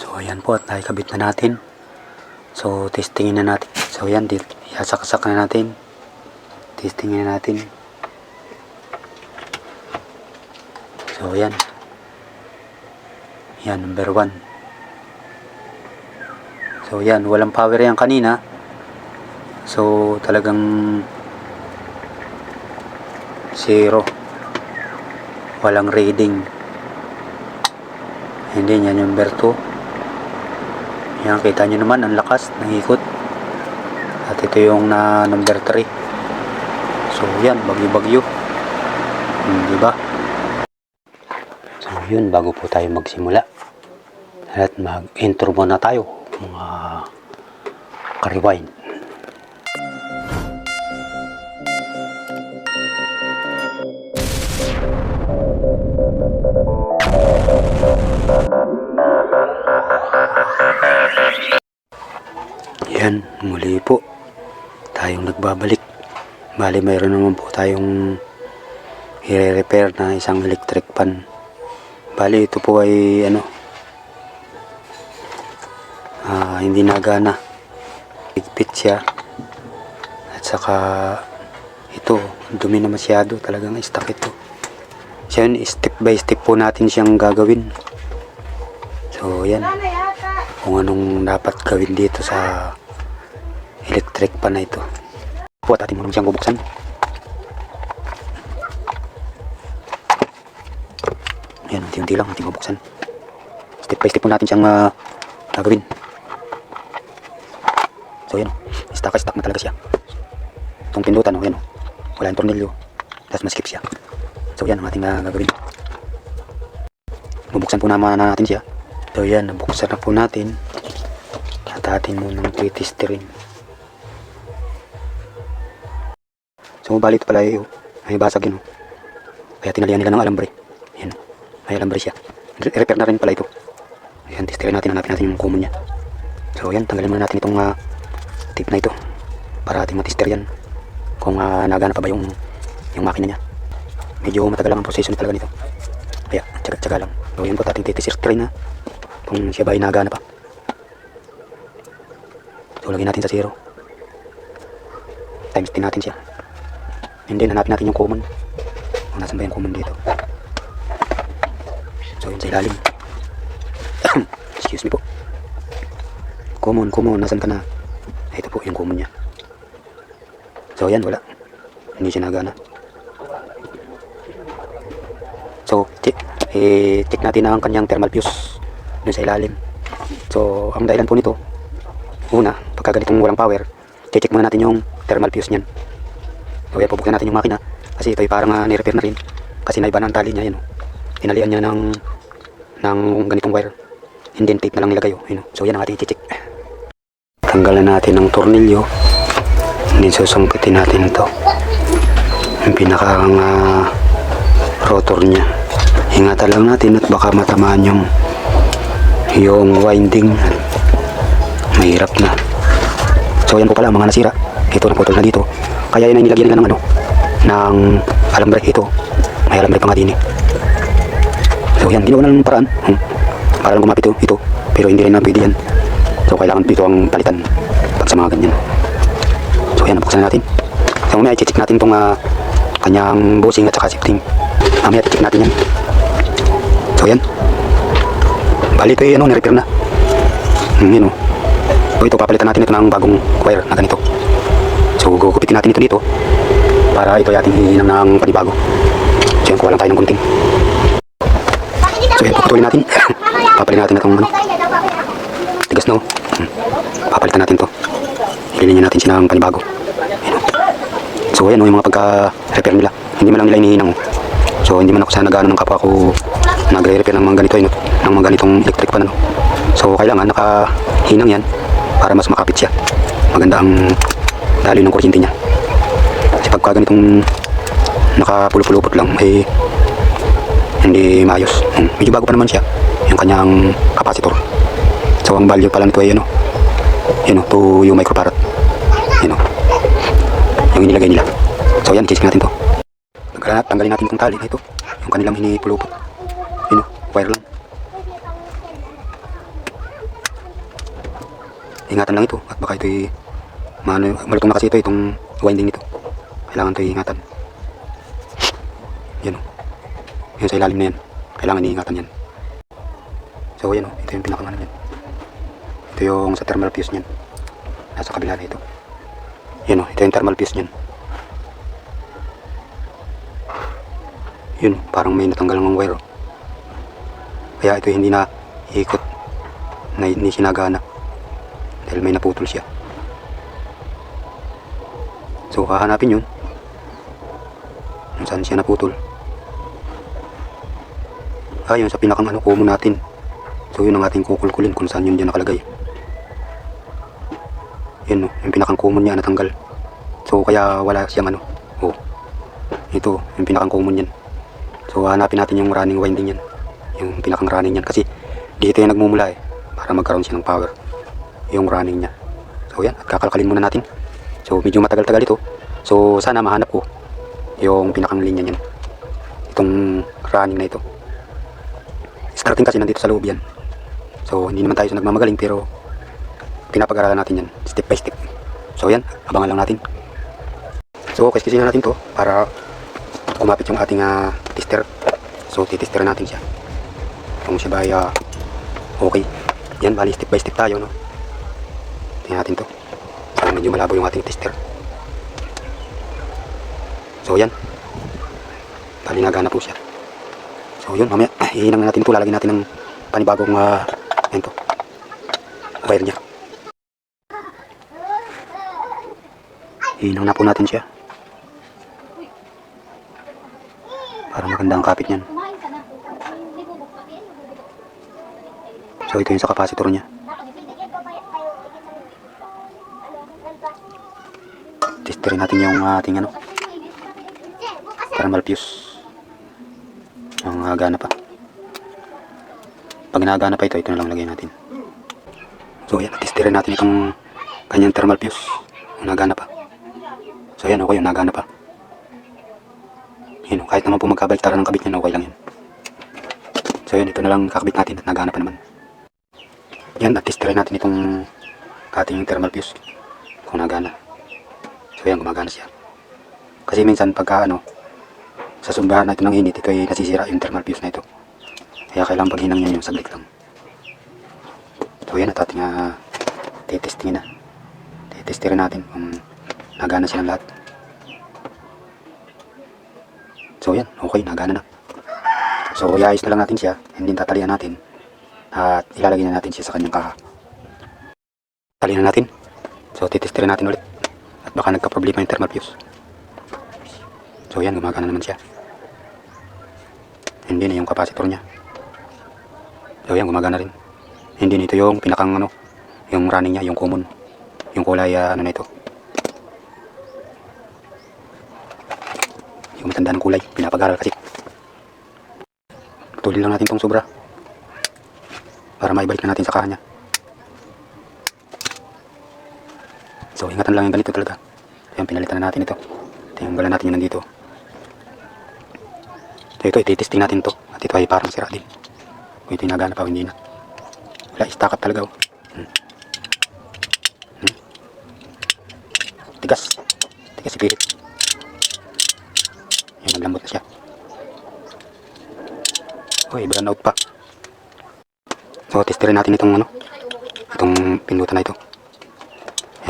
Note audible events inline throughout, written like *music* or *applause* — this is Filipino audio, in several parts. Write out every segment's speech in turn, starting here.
So ayan po at nakikabit na natin. So testingin na natin. So ayan, isasaksak na natin. Testingin na natin. So ayan. Yan, number 1. So yan, walang power yan kanina. So talagang zero. Walang reading. Hindi yan number 2. Yan, kita nyo naman, ang lakas ng ikot. At ito yung na number 3. So yan, bagyo-bagyo. Hmm, di ba? So yun, bago po tayo magsimula. At mag-intro muna tayo, mga ka-rewind. Bali, mayroon naman po tayong i-repair na isang electric pan. Bali, ito po ay ano, ah, hindi nagana. Higpit siya. At saka, ito, dumi na masyado. Talagang stuck ito. So, yun, step by step po natin siyang gagawin. So, yan kung anong dapat gawin dito sa electric pan na ito. At atin naman siyang bubuksan. Yan, unti-unti lang ating bubuksan. Step by step po natin siyang ah, gagawin. So yan, stuck-stuck na talaga siya. Itong pindutan, yan, oh. wala yung tornilyo. Tapos maskip siya. So yan ang ating ah, gagawin. Bubuksan po naman natin siya. So yan, nabuksan na po natin. At atin munang titisterin. So bali ito pala oh. may basag yun. oh. Kaya tinalian nila ng alambre. Yan, may alambre siya. Re- repair na rin pala ito. Ayan, testerin natin, hanapin natin yung common niya. So yan, tanggalin muna natin itong ah, tip na ito. Para ating matester yan. Kung uh, nagana pa ba yung, yung makina niya. Medyo matagal lang ang proseso talaga nito. Kaya, tsaga-tsaga lang. So yan po, ating titisterin na kung siya ba ay nagana pa. So lagyan natin sa zero. Times 10 natin siya. And then hanapin natin yung common. Kung nasan ba yung common dito. So yun sa ilalim. Excuse me po. Common, common, nasan ka na? Ito po yung common niya. So yan, wala. Hindi siya nagana. So, check, eh, check natin ang kanyang thermal fuse dun sa ilalim. So, ang dahilan po nito, una, pagka ganitong walang power, check muna natin yung thermal fuse niyan. So, yan, pupuksan natin yung makina. Kasi ito ay parang uh, nirepair na rin. Kasi naiba na ang tali niya, yun. Oh. Tinalian niya ng, ng ganitong wire. And then tape na lang nilagay, oh. Yun, oh. So, yan ang ating check. Tanggalan natin ng tornilyo. And then susungkitin natin ito. Yung pinakang uh, rotor niya. Ingatan lang natin at baka matamaan yung yung winding mahirap na so yan po pala mga nasira ito naputol na dito kaya yan ay nilagyan nila ng ano ng alambre ito may alambre pa nga din eh. So yan ginawa na ng paraan. Hmm. para lang gumapit ito, ito. Pero hindi rin na pwede yan. So kailangan dito ang palitan pag sa mga ganyan. So yan nabuksan na natin. So mamaya i-check natin itong uh, kanyang bushing at saka shifting. Mamaya i-check natin yan. So yan. Bali ito ay ano, nirepair na. Hmm, yun o. So ito, papalitan natin ito ng bagong wire na ganito. So gugupitin natin ito dito para ito ay ating hihinang ng panibago. So yan, kuha lang tayo ng gunting. So yan, puputulin natin. *coughs* Papalitan natin itong ano. Tigas na o. Hmm. Papalitan natin to. Hilinin natin siya ng panibago. Yan o. So yan o, yung mga pagka-repair nila. Hindi man lang nila inihinang o. So hindi man ako sana nagano ng kapwa ko nagre-repair ng mga ganito yun, ng mga ganitong electric pan ano. So kailangan nakahinang yan para mas makapit siya. Maganda ang daloy ng kuryente niya. Kasi pagka ganitong nakapulupulupot lang eh hindi maayos. Hmm. Medyo bago pa naman siya yung kanyang capacitor. So ang value pala nito ay ano, yun o, 2 yung microfarad. Yun o, yung inilagay nila. So yan, check natin to. Tanggalin, tanggalin natin itong tali na ito. Yung kanilang hinipulupot. Yun o, wire lang. ingatan lang ito at baka ito'y maano, malutong na kasi ito itong winding nito. Kailangan ito'y ingatan. Yan o yan sa ilalim na yan. Kailangan iingatan yan. So yan o ito yung pinakang ano yan ito yung sa thermal fuse niyan. Nasa kabila na ito. Yan o ito yung thermal fuse niyan. Yun parang may natanggal ng wire oh. kaya ito hindi na ikot na hindi sinagana dahil may naputol siya so hahanapin yun. Kung saan siya naputol. Ayun sa pinakang ano kumo natin. So yun ang ating kukulkulin kung saan yun dyan nakalagay. Yun no, yung pinakang common niya natanggal. So kaya wala siyang ano oh ito yung pinakang common yan so hanapin natin yung running winding yan yung pinakang running yan kasi dito yung nagmumula eh para magkaroon siya ng power. Yung running niya. So yan at kakalkalin muna natin so medyo matagal-tagal ito. So sana mahanap ko yung pinakang linya niyan. Itong running na ito. Starting kasi nandito sa loob yan. So hindi naman tayo sa nagmamagaling pero pinapag-aralan natin yan step by step. So yan abangan lang natin. So kiskisin na natin to para kumapit yung ating ah, tester. So titester natin siya. Kung siya ba ay ah, okay. Yan bali step by step tayo no? Tingnan natin to so medyo malabo yung ating tester. So yan. Bali nagana po siya. So yun mamaya hihinang na natin ito lalagyan natin ng panibagong uh, yan to wire niya. Hihinang na po natin siya. Para maganda ang kapit niyan. So ito yung sa capacitor niya testerin natin yung ating ano. Thermal fuse. Ang gana pa. Pag nagana pa ito ito na lang lagay natin. So yan testerin natin itong kanyang thermal fuse. Kung nagana pa. So yan okay yung nagana pa. Yun kahit naman po magkabaliktaran ng kabit niya okay lang yan. So yan ito na lang kakabit natin at nagana pa naman. Yan at testerin natin itong ating thermal fuse. Kung nagana so yan gumagana siya kasi minsan pagka ano sa sumbahan natin ng init, ito ay nasisira yung thermal fuse na ito. Kaya kailangan paghinang yan yung saglit lang. So yan at ating uh, titestingin na. Titestirin natin kung nagana silang lahat. So yan, okay, nagana na. So iayos na lang natin siya, and then tatalian natin. At ilalagay na natin siya sa kanyang kaha. Talian na natin. So titestirin natin ulit. At baka nagka-problema yung thermal fuse. So yan, gumagana naman siya. Hindi na yung capacitor niya. So yan, gumagana rin. Hindi nito yung pinakang ano, yung running niya, yung common. Yung kulay ah, ano na ito. Yung matanda ng kulay, pinapag-aral kasi. Tulin lang natin tong sobra. Para maibalik na natin sa kanya. Ingatan lang yung ganito talaga. Ayan, pinalitan na natin ito. Tingnan natin yung nandito. So ito, ititesting natin to. At ito ay parang sira din. Kung ito nagana pa, hindi na. Wala, stack up talaga. Oh. Hmm. Hmm. Tigas. Tigas si pilit. Yan, naglambot na siya. Uy, brown out pa. So, testerin natin itong ano. Itong pindutan na ito.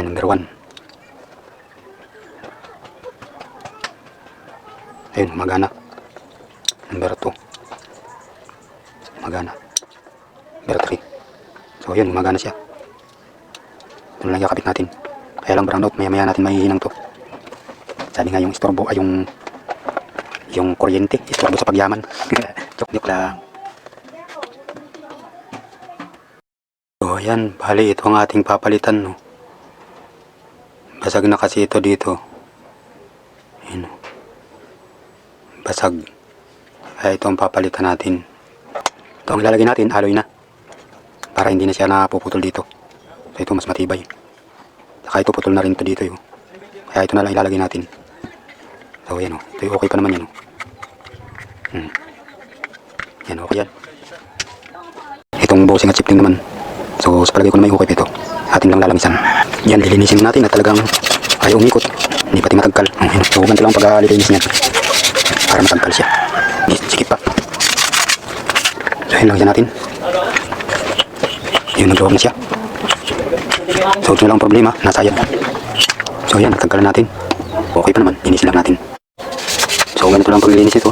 Yan, number 1. Ayun, magana. Number 2. Magana. Number 3. So, yun, magana siya. Na lang yakapit natin. Kaya lang brown out, maya-maya natin mahihinang to. Sabi nga yung istorbo ay yung yung kuryente, istorbo sa pagyaman. *laughs* Joke-joke lang. So, ayan, bali ito ang ating papalitan, no. Basag na kasi ito dito. Ayan, no. Basag. Kaya ito ang papalitan natin. Ito ang ilalagay natin, alloy na. Para hindi na siya napuputol dito. So, ito mas matibay. Saka ito putol na rin ito dito, yun. Kaya ito na lang ilalagay natin. So, yan, oh. Ito okay pa naman yan, oh. Hmm. Yan, okay yan. Itong bossing at shifting naman. So, sa palagay ko naman okay pa ito. ating lang lalamisan. Yan, lilinisin natin at talagang ayaw umikot. Hindi pati matagkal. Oh. So, ganito lang pag-lilinis niya. Para matagkal siya. Sikip pa. So, yun lang siya natin. Yun, nag-loob na siya. So, ito lang ang problema. Nasayad. So, yan, natagkalan natin. Okay pa naman. Linisin lang natin. So, ganito lang ang paglilinis ito.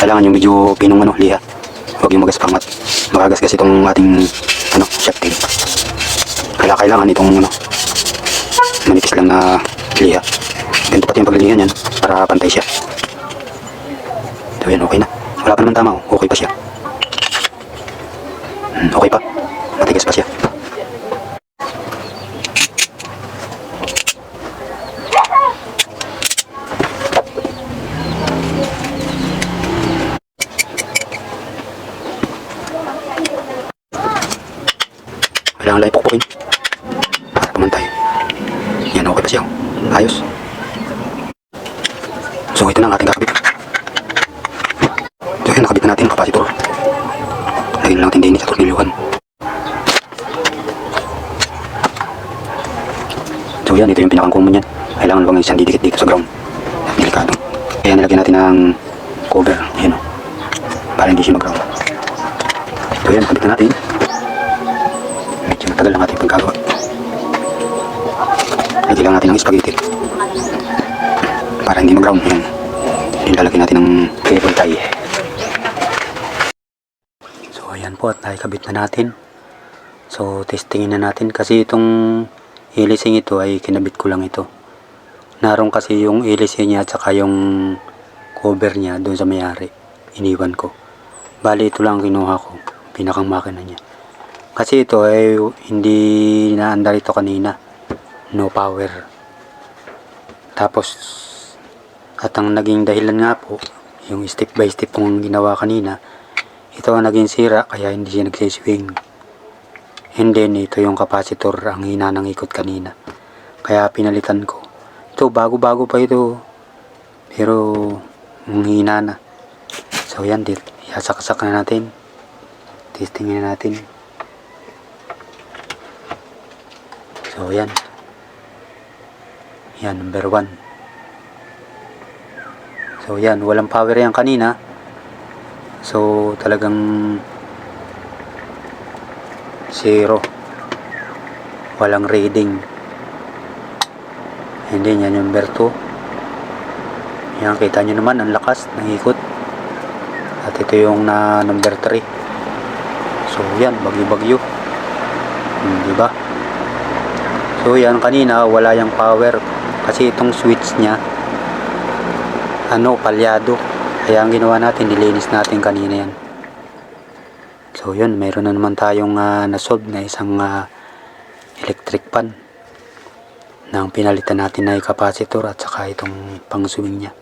Kailangan yung medyo pinong ano, liha. Huwag yung magaspangat. Makagasgas itong ating ano, shafting. Kaya kailangan itong ano, manipis lang na liha. Ganito pati yung paglilihan yan para pantay siya. Yan, okay na. Wala pa naman tama, oh. okay pa siya. Hmm, okay pa. Matigas pa siya. Kailangan lang ipukpukin. Para pumantay. Yan, okay pa siya. oh. Ayos. So, ito na ang ating kakabit. So, yan, nakabit na natin ang kapasitor. Lagyan na lang natin din sa tornilyuhan. So, yan, ito yung pinakang yan. Kailangan luwang isang didikit dito sa ground. Delikado. Kaya nilagyan natin ng cover. Yan, o. Para hindi siya mag-ground. So, yan, nakabit na natin. Medyo matagal ang ating pagkagawa. Lagyan lang natin ng spaghetti. Para hindi mag-ground. Yan. Nilalagyan natin ng cable tie. So ayan po at nakikabit na natin. So testingin na natin kasi itong ilising ito ay kinabit ko lang ito. Naroon kasi yung ilising niya at saka yung cover niya doon sa mayari. Iniwan ko. Bali ito lang ang kinuha ko. Pinakang makina niya. Kasi ito ay hindi naandar ito kanina. No power. Tapos at ang naging dahilan nga po, yung step by step kong ginawa kanina, ito ang naging sira kaya hindi siya nagsiswing. And then ito yung capacitor ang hina ng ikot kanina. Kaya pinalitan ko. Ito bago-bago pa ito. Pero ang hina na. So yan, dit. Iasak-sak na natin. Testingin na natin. So yan. Yan, number one. So yan, walang power yan kanina. So talagang zero. Walang reading. And then yan yung number 2. Yan, kita nyo naman ang lakas ng ikot. At ito yung na number 3. So yan, bagyo-bagyo. Hmm, di ba? So yan, kanina wala yung power. Kasi itong switch niya, ano, palyado. Kaya ang ginawa natin, nilinis natin kanina yan. So yun, meron na naman tayong ah, nasolve na isang ah, electric pan nang pinalitan natin na capacitor at saka itong pang swing niya.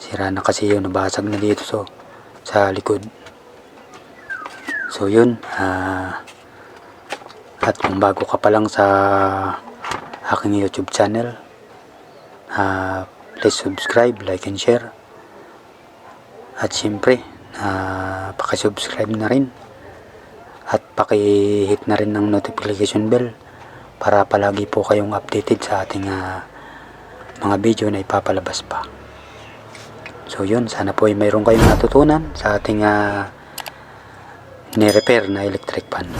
Sira na kasi yun, nabasag na dito so, sa likod. So yun, ah, at kung bago ka pa lang sa aking YouTube channel, ah, please subscribe, like and share. At siyempre, ah, pakisubscribe na rin. At paki-hit na rin ng notification bell para palagi po kayong updated sa ating ah, mga video na ipapalabas pa. So yun, sana po ay mayroon kayong natutunan sa ating uh, ni-repair na electric pan.